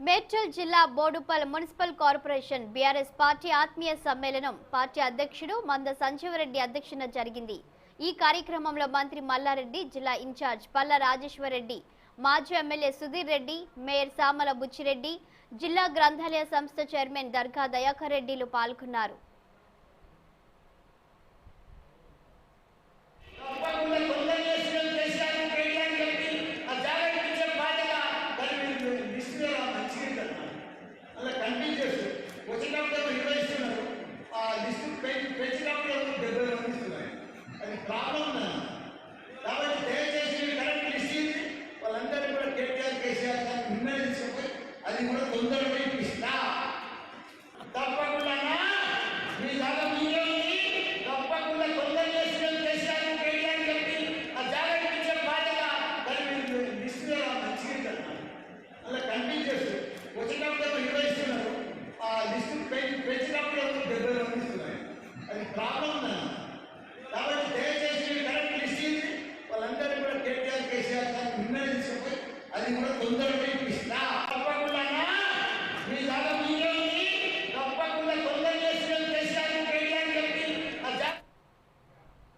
మేడ్చల్ జిల్లా Boduppal municipal corporation BRS party ఆత్మీయ సమ్మేళనం పార్టీ అధ్యక్షుడు మంద సంజీవరెడ్డి అధ్యక్షన జరిగింది. ఈ కార్యక్రమంలో మంత్రి మల్లారెడ్డి జిల్లా ఇన్ఛార్జ్ పల్ల రాజేశ్వరరెడ్డి మాజీ ఎమ్మెల్యే సుధీర్ రెడ్డి మేయర్ సామల బుచ్చిరెడ్డి జిల్లా గ్రంథాలయ సంస్థ చైర్మన్ దర్గా దయాకర్ రెడ్డిలు పాల్గొన్నారు తప్పకుండా తొందర చేసిన కేసీఆర్ కేటీఆర్ చెప్పి ఆ జాగ్రత్త ఇచ్చే బాధ్యత మరి మీరు లిస్టులో మంచిగా అలా కనిపించేసి వచ్చినప్పుడు ఏమో ఇరవై ఇస్తున్నారు ఆ లిస్టు పెంచి పెంచినప్పుడు ఏమో డెబ్బై మంది ఇస్తున్నారు అది ప్రాబ్లం ఉన్నది కాబట్టి దయచేసి మీరు కరెక్ట్ లిస్ట్ ఇచ్చి వాళ్ళందరినీ కూడా కేటీఆర్ కేసీఆర్ గారిని అది కూడా తొందరగా ఇప్పిస్తా. తప్పకుండా మీ దాకా మీరే ఉంది. తప్పకుండా తొందర చేసిన చేశాను వెళ్ళాను చెప్పి ఆ జాగ్రత్త ఇచ్చే బాధ్యత దాన్ని మీరు డిస్ప్లే మంచిగా అలా కనిపించేస్తుంది వచ్చినప్పుడు ఇరవై